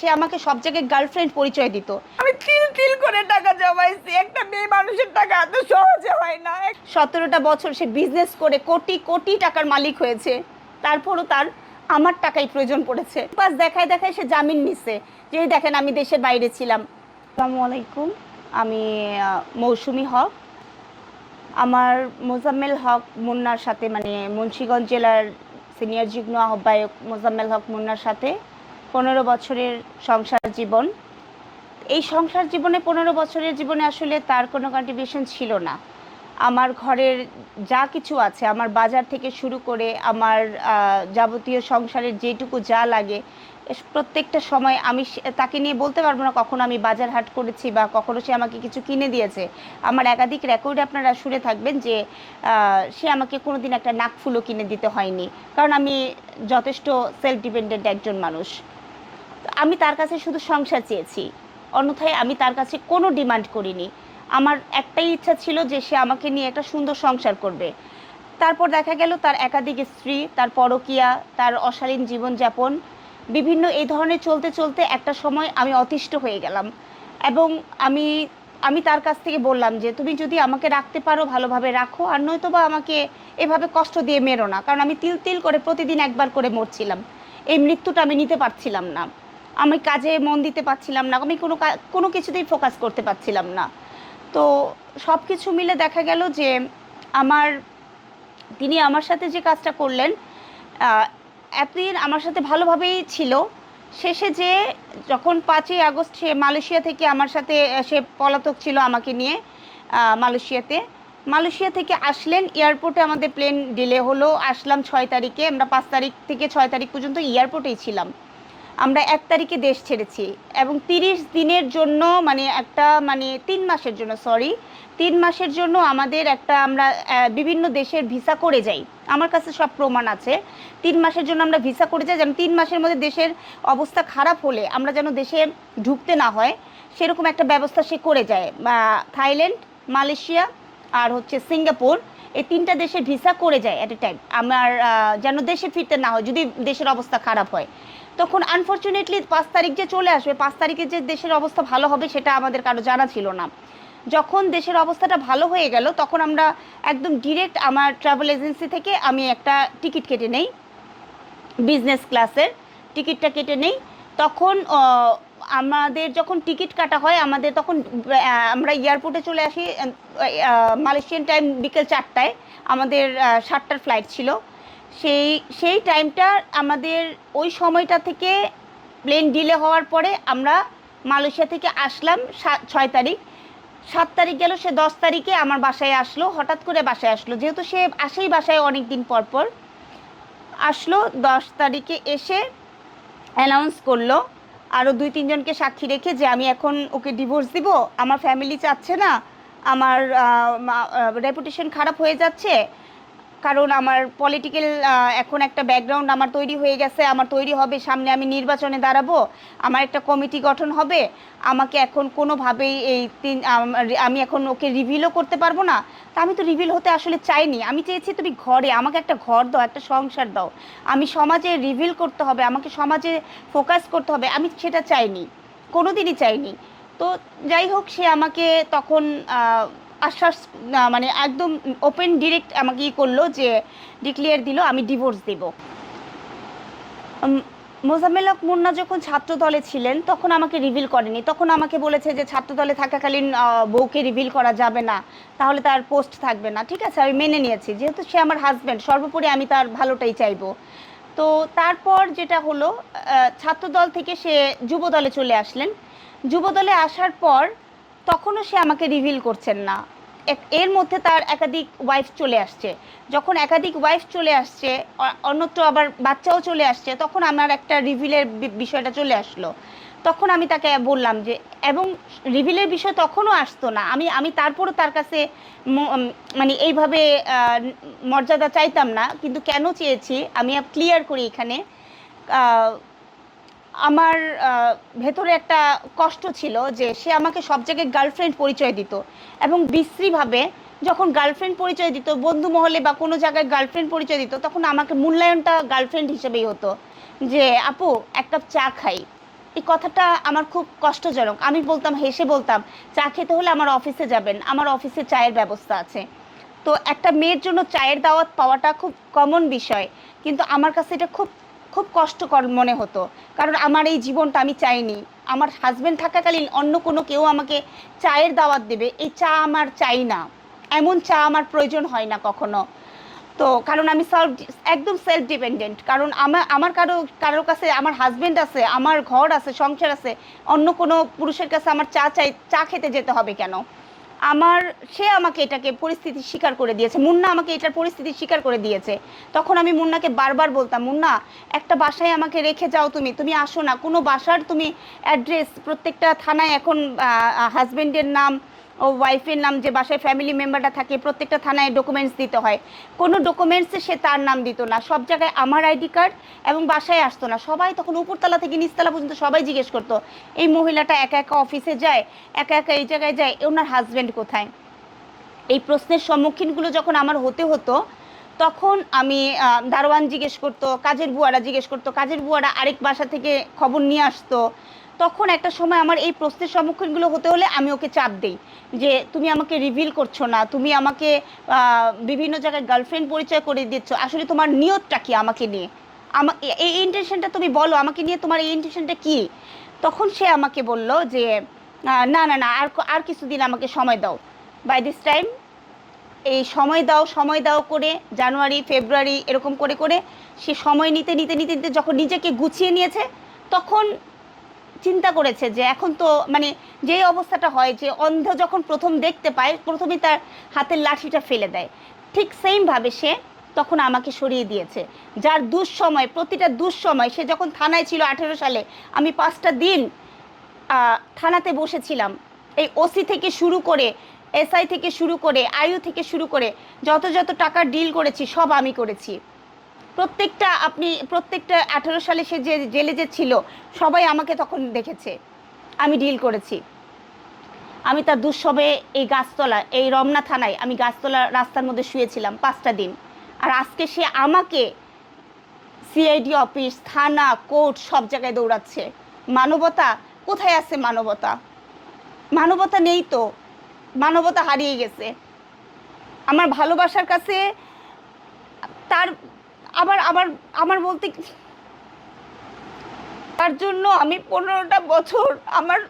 সে আমাকে সব জায়গায় গার্লফ্রেন্ড পরিচয় দিত। আমি তিল তিল করে টাকা জমাইছি একটা মেয়ে মানুষের টাকা এত সহজে হয় না। সতেরোটা বছর সে বিজনেস করে কোটি কোটি টাকার মালিক হয়েছে। তারপরও তার আমার টাকাই প্রয়োজন পড়েছে। বাস দেখায় দেখায় সে জামিন নিছে। যে দেখেন আমি দেশের বাইরে ছিলাম। আসসালামু আলাইকুম। আমি মৌসুমি হক। আমার মোজাম্মেল হক মুন্নার সাথে মানে মুন্সিগঞ্জ জেলার সিনিয়র যুগ্ম আহ্বায়ক মোজাম্মেল হক মুন্নার সাথে পনেরো বছরের সংসার জীবন। এই সংসার জীবনে পনেরো বছরের জীবনে আসলে তার কোনো কন্ট্রিবিউশন ছিল না। আমার ঘরের যা কিছু আছে, আমার বাজার থেকে শুরু করে আমার যাবতীয় সংসারের যেটুকু যা লাগে প্রত্যেকটা সময় আমি তাকে নিয়ে বলতে পারব না কখনো আমি বাজার হাট করেছি বা কখনো সে আমাকে কিছু কিনে দিয়েছে। আমার একাধিক রেকর্ডে আপনারা শুনে থাকবেন যে সে আমাকে কোনোদিন একটা নাকফুলও কিনে দিতে হয়নি। কারণ আমি যথেষ্ট সেলফ ডিপেন্ডেন্ট একজন মানুষ। আমি তার কাছে শুধু সংসার চেয়েছি। অন্যথায় আমি তার কাছে কোনো ডিমান্ড করিনি। আমার একটাই ইচ্ছা ছিল যে সে আমাকে নিয়ে একটা সুন্দর সংসার করবে। তারপর দেখা গেল তার একাধিক স্ত্রী, তার পরকীয়া, তার অশালীন জীবনযাপন, বিভিন্ন এই ধরনের চলতে চলতে একটা সময় আমি অতিষ্ঠ হয়ে গেলাম। এবং আমি আমি তার কাছ থেকে বললাম যে, তুমি যদি আমাকে রাখতে পারো, ভালোভাবে রাখো, আর নয়তো বা আমাকে এভাবে কষ্ট দিয়ে মেরো না। কারণ আমি তিল তিল করে প্রতিদিন একবার করে মরছিলাম। এই মৃত্যুটা আমি নিতে পারছিলাম না। আমি কাজে মন দিতে পারছিলাম না, আমি কোনো কোনো কিছুতেই ফোকাস করতে পারছিলাম না। তো সব কিছু মিলে দেখা গেল যে আমার, তিনি আমার সাথে যে কাজটা করলেন এতদিন আমার সাথে ভালোভাবেই ছিল। শেষে যে যখন পাঁচই আগস্ট সে মালয়েশিয়া থেকে আমার সাথে, সে পলাতক ছিল আমাকে নিয়ে মালয়েশিয়াতে। মালয়েশিয়া থেকে আসলেন, এয়ারপোর্টে আমাদের প্লেন ডিলে হলো, আসলাম ছয় তারিখে, আমরা পাঁচ তারিখ থেকে ছয় তারিখ পর্যন্ত এয়ারপোর্টেই ছিলাম। আমরা এক তারিখে দেশ ছেড়েছি এবং তিরিশ দিনের জন্য মানে একটা মানে তিন মাসের জন্য সরি তিন মাসের জন্য আমাদের একটা আমরা বিভিন্ন দেশের ভিসা করে যাই। আমার কাছে সব প্রমাণ আছে। তিন মাসের জন্য আমরা ভিসা করে যাই যেন তিন মাসের মধ্যে দেশের অবস্থা খারাপ হলে আমরা যেন দেশে ঢুকতে না হয়। সেরকম একটা ব্যবস্থা সে করে যায়। থাইল্যান্ড, মালয়েশিয়া আর হচ্ছে সিঙ্গাপুর, এই তিনটা দেশের ভিসা করে যায় অ্যাট এ টাইম আমার যেন দেশে ফিরতে না হয়, যদি দেশের অবস্থা খারাপ হয়। তখন আনফর্চুনেটলি পাঁচ তারিখ যে চলে আসবে, পাঁচ তারিখে যে দেশের অবস্থা ভালো হবে সেটা আমাদের কারও জানা ছিল না। যখন দেশের অবস্থাটা ভালো হয়ে গেল, তখন আমরা একদম ডিরেক্ট আমার ট্রাভেল এজেন্সি থেকে আমি একটা টিকিট কেটে নেই বিজনেস ক্লাসের টিকিটটা কেটে নেই। তখন আমাদের যখন টিকিট কাটা হয়, আমাদের তখন আমরা এয়ারপোর্টে চলে আসি মালয়েশিয়ান টাইম বিকেল চারটায়। আমাদের সাতটার ফ্লাইট ছিল। সেই সেই টাইমটা আমাদের ওই সময়টা থেকে প্লেন ডিলে হওয়ার পরে আমরা মালয়েশিয়া থেকে আসলাম ছয় তারিখ। সাত তারিখ গেল, সে দশ তারিখে আমার বাসায় আসলো, হঠাৎ করে বাসায় আসলো। যেহেতু সে আসেই বাসায় অনেক দিন পর পর। আসলো, দশ তারিখে এসে অ্যানাউন্স করল আরও দুই তিনজনকে সাক্ষী রেখে যে আমি এখন ওকে ডিভোর্স দিব, আমার ফ্যামিলি চাচ্ছে না, আমার রেপুটেশন খারাপ হয়ে যাচ্ছে কারণ আমার পলিটিক্যাল এখন একটা ব্যাকগ্রাউন্ড আমার তৈরি হয়ে গেছে, আমার তৈরি হবে, সামনে আমি নির্বাচনে দাঁড়াবো, আমার একটা কমিটি গঠন হবে, আমাকে এখন কোনোভাবেই এই তিন, আমি এখন ওকে রিভিলও করতে পারব না। তা আমি তো রিভিল হতে আসলে চাইনি। আমি চেয়েছি তুমি ঘরে, আমাকে একটা ঘর দাও, একটা সংসার দাও। আমি সমাজে রিভিল করতে হবে, আমাকে সমাজে ফোকাস করতে হবে, আমি সেটা চাইনি কোনো দিনই চাইনি। তো যাই হোক, সে আমাকে তখন আশ্বাস মানে একদম ওপেন ডিরেক্ট আমাকে ই করল যে ডিক্লিয়ার দিল আমি ডিভোর্স দেব। মোজাম্মেল হক মুন্না যখন ছাত্র দলে ছিলেন তখন আমাকে রিভিল করেনি। তখন আমাকে বলেছে যে ছাত্র দলে থাকাকালীন বউকে রিভিল করা যাবে না তাহলে তার পোস্ট থাকবে না। ঠিক আছে আমি মেনে নিয়েছি। যেহেতু সে আমার হাজব্যান্ড সর্বোপরি আমি তার ভালোটাই চাইব। তো তারপর যেটা হলো আহ, ছাত্রদল থেকে সে যুব দলে চলে আসলেন। যুব দলে আসার পর তখনও সে আমাকে রিভিল করছেন না। এর মধ্যে তার একাধিক ওয়াইফ চলে আসছে। যখন একাধিক ওয়াইফ চলে আসছে অন্যত্র আবার বাচ্চাও চলে আসছে, তখন আমার একটা রিভিলের বিষয়টা চলে আসলো। তখন আমি তাকে বললাম যে, এবং রিভিলের বিষয় তখনও আসতো না। আমি আমি তারপরও তার কাছে মানে এইভাবে মর্যাদা চাইতাম না। কিন্তু কেন চেয়েছি? আমি ক্লিয়ার করি এখানে। আমার ভেতরে একটা কষ্ট ছিল যে সে আমাকে সব জায়গায় গার্লফ্রেন্ড পরিচয় দিত এবং বিশ্রীভাবে যখন গার্লফ্রেন্ড পরিচয় দিত, বন্ধু মহলে বা কোনো জায়গায় গার্লফ্রেন্ড পরিচয় দিত, তখন আমাকে মূল্যায়নটা গার্লফ্রেন্ড হিসেবেই হতো যে, আপু, এক কাপ চা খাই। এই কথাটা আমার খুব কষ্টজনক। আমি বলতাম, হেসে বলতাম, চা খেতে হলে আমার অফিসে যাবেন। আমার অফিসে চায়ের ব্যবস্থা আছে। তো একটা মেয়ের জন্য চায়ের দাওয়াত পাওয়াটা খুব কমন বিষয়, কিন্তু আমার কাছে এটা খুব খুব কষ্টকর মনে হতো। কারণ আমার এই জীবনটা আমি চাইনি। আমার হাজব্যান্ড থাকাকালীন অন্য কোনো কেউ আমাকে চায়ের দাওয়াত দেবে। এই চা আমার চাই না। এমন চা আমার প্রয়োজন হয় না কখনো। তো কারণ আমি সেলফ একদম সেলফ ডিপেন্ডেন্ট কারণ আমার আমার কারও কারোর কাছে আমার হাজব্যান্ড আছে, আমার ঘর আছে, সংসার আছে, অন্য কোনো পুরুষের কাছে আমার চা চাই, চা খেতে যেতে হবে কেন? আমার, সে আমাকে এটাকে পরিস্থিতি স্বীকার করে দিয়েছে। মুন্না আমাকে এটার পরিস্থিতি স্বীকার করে দিয়েছে। তখন আমি মুন্নাকে বারবার বলতাম, মুন্না, একটা বাসায় আমাকে রেখে যাও তুমি। তুমি আসো না। কোনো বাসার তুমি অ্যাড্রেস প্রত্যেকটা থানায় এখন হাজবেন্ডের নাম ও ওয়াইফের নাম যে বাসায় ফ্যামিলি মেম্বারটা থাকে, প্রত্যেকটা থানায় ডকুমেন্টস দিতে হয়। কোনো ডকুমেন্টসে সে তার নাম দিত না। সব জায়গায় আমার আইডি কার্ড এবং বাসায় আসতো না। সবাই তখন উপরতলা থেকে নিচতলা পর্যন্ত সবাই জিজ্ঞেস করতো, এই মহিলাটা একা একা অফিসে যায়? একা একা এই জায়গায় যায়? ওনার হাজব্যান্ড কোথায়? এই প্রশ্নের সম্মুখীনগুলো যখন আমার হতে হতো, তখন আমি দারোয়ান জিজ্ঞেস করতো, কাজের বুয়ারা জিজ্ঞেস করতো, কাজের বুয়ারা আরেক বাসা থেকে খবর নিয়ে আসতো। তখন একটা সময় আমার এই প্রশ্নের সম্মুখীনগুলো হতে হলে আমি ওকে চাপ দিই যে, তুমি আমাকে রিভিল করছ না, তুমি আমাকে বিভিন্ন জায়গায় গার্লফ্রেন্ড পরিচয় করে দিচ্ছ। আসলে তোমার নিয়তটা কি আমাকে নিয়ে? আমা, এ- এই ইন্টেনশনটা তুমি বলো, আমাকে নিয়ে তোমার এই ইন্টেনশনটা কি? তখন সে আমাকে বলল যে না না না, আর আর কিছুদিন আমাকে সময় দাও। বাই দিস টাইম এই সময় দাও সময় দাও করে জানুয়ারি, ফেব্রুয়ারি এরকম করে করে সে সময় নিতে নিতে নিতে নিতে যখন নিজেকে গুছিয়ে নিয়েছে, তখন চিন্তা করেছে যে এখন তো মানে যেই অবস্থাটা হয় যে অন্ধ যখন প্রথম দেখতে পায়, প্রথমেই তার হাতের লাঠিটা ফেলে দেয়। ঠিক সেমভাবে সে তখন আমাকে সরিয়ে দিয়েছে। যার দুঃসময়, প্রতিটা দুঃসময় সে যখন থানায় ছিল আঠেরো সালে, আমি পাঁচটা দিন থানাতে বসেছিলাম। এই ওসি থেকে শুরু করে এসআই থেকে শুরু করে আয়ু থেকে শুরু করে, যত যত টাকা ডিল করেছি, সব আমি করেছি। প্রত্যেকটা আপনি প্রত্যেকটা আঠেরো সালে সে যে জেলে যে ছিল, সবাই আমাকে তখন দেখেছে। আমি ডিল করেছি। আমি তার দুঃসময়ে এই গাছতলা, এই রমনা থানায় আমি গাছতলা রাস্তার মধ্যে শুয়েছিলাম পাঁচটা দিন। আর আজকে সে আমাকে সিআইডি অফিস থানা, কোর্ট সব জায়গায় দৌড়াচ্ছে। মানবতা, কোথায় আছে মানবতা? মানবতা নেই তো। মানবতা হারিয়ে গেছে। আমার ভালোবাসার কাছে তার আবার আবার, আমার বলতে তার জন্য আমি পনেরোটা বছর আমার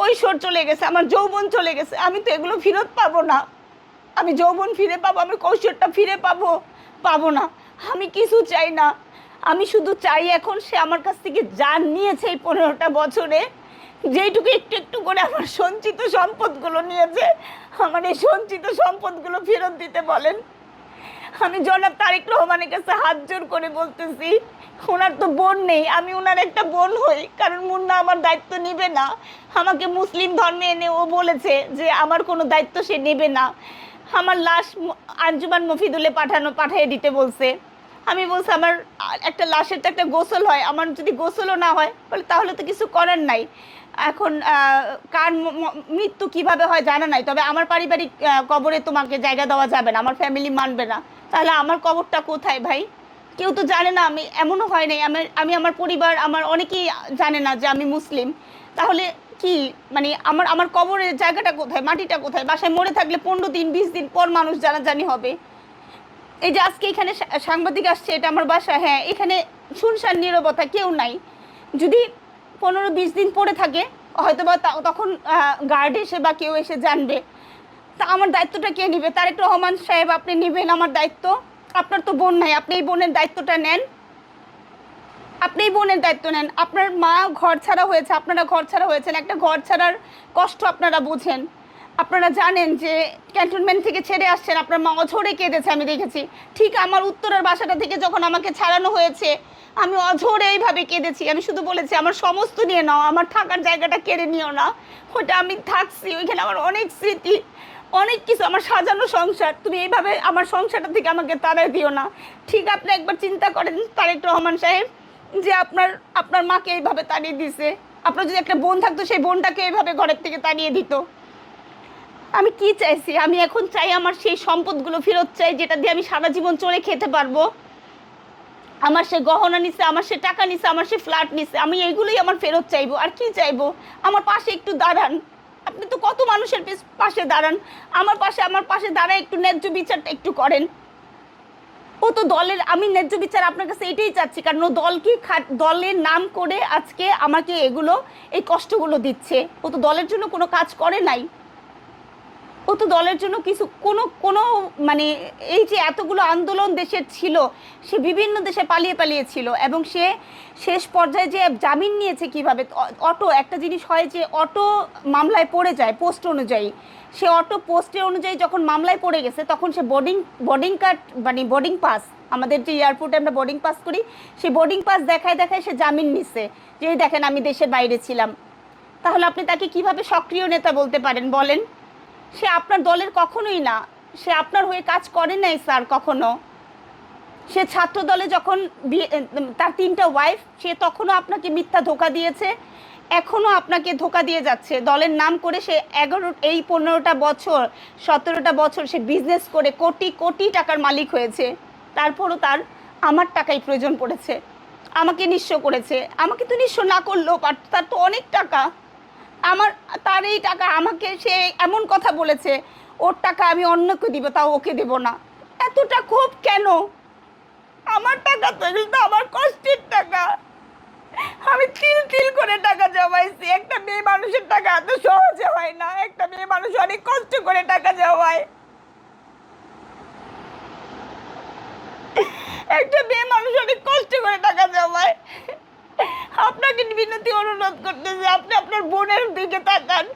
কৈশোর চলে গেছে, আমার যৌবন চলে গেছে। আমি তো এগুলো ফেরত পাবো না। আমি যৌবন ফিরে পাবো, আমি কৈশোরটা ফিরে পাবো পাবো না। আমি কিছু চাই না। আমি শুধু চাই এখন সে আমার কাছ থেকে যা নিয়েছে এই পনেরোটা বছরে, যেইটুকু একটু একটু করে আমার সঞ্চিত সম্পদগুলো নিয়েছে, আমার এই সঞ্চিত সম্পদগুলো ফেরত দিতে বলেন। আমি জনাব তারেক রহমানের কাছে হাত জোর করে বলতেছি, ওনার তো বোন নেই, আমি ওনার একটা বোন হই, কারণ মুন্না আমার দায়িত্ব নেবে না। আমাকে মুসলিম ধর্মে এনে ও বলেছে যে আমার কোনো দায়িত্ব সে নেবে না। আমার লাশ আঞ্জুমান মফিদুলে পাঠানো, পাঠিয়ে দিতে বলছে। আমি বলছি, আমার একটা লাশের তো একটা গোসল হয়, আমার যদি গোসলও না হয় বলে তাহলে তো কিছু করার নাই। এখন কার মৃত্যু কীভাবে হয় জানা নাই। তবে আমার পারিবারিক কবরে তোমাকে জায়গা দেওয়া যাবে না, আমার ফ্যামিলি মানবে না। তাহলে আমার কবরটা কোথায় ভাই? কেউ তো জানে না, আমি এমনও হয় নাই। আমি আমি আমার পরিবার, আমার অনেকেই জানে না যে আমি মুসলিম। তাহলে কি মানে আমার আমার কবরের জায়গাটা কোথায়, মাটিটা কোথায়? বাসায় মরে থাকলে পনেরো দিন, বিশ দিন পর মানুষ জানাজানি হবে। এই যে আজকে এখানে সাংবাদিক আসছে, এটা আমার বাসা হ্যাঁ এখানে শুনশান নিরবতা কেউ নাই। যদি পনেরো বিশ দিন পরে থাকে হয়তো বা তখন গার্ড এসে বা কেউ এসে জানবে। তা আমার দায়িত্বটা কে নেবে? একটু রহমান সাহেব, আপনি নেবেন আমার দায়িত্ব? আপনার তো বোন নাই, আপনি এই বোনের দায়িত্বটা নেন। আপনি এই বোনের দায়িত্ব নেন। আপনার মা ঘর ছাড়া হয়েছে, আপনারা ঘর ছাড়া হয়েছেন। একটা ঘর ছাড়ার কষ্ট আপনারা বুঝেন। আপনারা জানেন যে ক্যান্টনমেন্ট থেকে ছেড়ে আসছেন, আপনার মা অঝরে কেঁদেছে, আমি দেখেছি। ঠিক আমার উত্তরের বাসাটা থেকে যখন আমাকে ছাড়ানো হয়েছে, আমি অঝরে এইভাবে কেঁদেছি। আমি শুধু বলেছি, আমার সমস্ত নিয়ে নাও, আমার থাকার জায়গাটা কেড়ে নিও না। ওটা আমি থাকছি, ওইখানে আমার অনেক স্মৃতি, অনেক কিছু, আমার সাজানো সংসার। তুমি এইভাবে আমার সংসারটা থেকে আমাকে তাড়াই দিও না। ঠিক আপনি একবার চিন্তা করেন, তারেক রহমান সাহেব, যে আপনার আপনার মাকে এইভাবে তাড়িয়ে দিছে। আপনার যদি একটা বোন থাকতো, সেই বোনটাকে এইভাবে ঘরের থেকে তাড়িয়ে দিত। আমি কি চাইছি? আমি এখন চাই আমার সেই সম্পদগুলো ফেরত চাই, যেটা দিয়ে আমি সারা জীবন চলে খেতে পারব। আমার সে গহনা নিছে, আমার সে টাকা নিছে, আমার সে ফ্ল্যাট নিছে, আমি এইগুলোই আমার ফেরত চাইব। আর কি চাইব? আমার পাশে একটু দাঁড়ান। আপনি তো কত মানুষের পাশে দাঁড়ান। আমার পাশে আমার পাশে দাঁড়ায় একটু ন্যায্য বিচারটা একটু করেন। ও তো দলের, আমি ন্যায্য বিচার আপনার কাছে এটাই চাচ্ছি, কারণ ও দলকে দলের নাম করে আজকে আমাকে এগুলো, এই কষ্টগুলো দিচ্ছে। ও তো দলের জন্য কোনো কাজ করে নাই। ও তো দলের জন্য কিছু, কোনো কোনো মানে এই যে এতগুলো আন্দোলন দেশের ছিল, সে বিভিন্ন দেশে পালিয়ে পালিয়ে ছিল এবং সে শেষ পর্যায়ে যে জামিন নিয়েছে কীভাবে অটো, একটা জিনিস হয় যে অটো মামলায় পড়ে যায়, পোস্ট অনুযায়ী। সে অটো পোস্টে অনুযায়ী যখন মামলায় পড়ে গেছে, তখন সে বোর্ডিং বোর্ডিং কার্ড মানে বোর্ডিং পাস, আমাদের যে এয়ারপোর্টে আমরা বোর্ডিং পাস করি, সে বোর্ডিং পাস দেখায় দেখায় সে জামিন নিচ্ছে যে দেখেন আমি দেশের বাইরে ছিলাম। তাহলে আপনি তাকে কীভাবে সক্রিয় নেতা বলতে পারেন, বলেন? সে আপনার দলের কখনোই না। সে আপনার হয়ে কাজ করে নাই, স্যার, কখনো। সে ছাত্র দলে যখন তার তিনটা ওয়াইফ সে তখনও আপনাকে মিথ্যা ধোকা দিয়েছে, এখনও আপনাকে ধোকা দিয়ে যাচ্ছে। দলের নাম করে সে এগারো, এই পনেরোটা বছর, সতেরোটা বছর সে বিজনেস করে কোটি কোটি টাকার মালিক হয়েছে। তারপরও তার আমার টাকাই প্রয়োজন পড়েছে। আমাকে নিঃস্ব করেছে। আমাকে তো নিঃস্ব না করলেও পারত, তার তো অনেক টাকা। আমার, তার এই টাকা আমাকে সে এমন কথা বলেছে, ওর টাকা আমি অন্যকে দিব, তাও ওকে দেব না। এতটা ক্ষোভ কেন? আমার টাকা তো এগুলো তো আমার কষ্টের টাকা। আমি তিল তিল করে টাকা জমাইছি। একটা মেয়ে মানুষের টাকা এত সহজে হয় না। একটা মেয়ে মানুষ অনেক কষ্ট করে টাকা জমায়। একটা মেয়ে মানুষ অনেক কষ্ট করে টাকা জমায়। আপনাকে বিনতি অনুরোধ করতেছি, আপনি আপনার বোনের দিকে তাকান।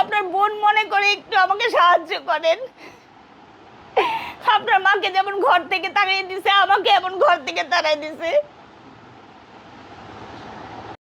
আপনার বোন মনে করে একটু আমাকে সাহায্য করেন। আপনার মাকে যেমন ঘর থেকে তাড়িয়ে দিছে, আমাকে এমন ঘর থেকে তাড়াই দিছে।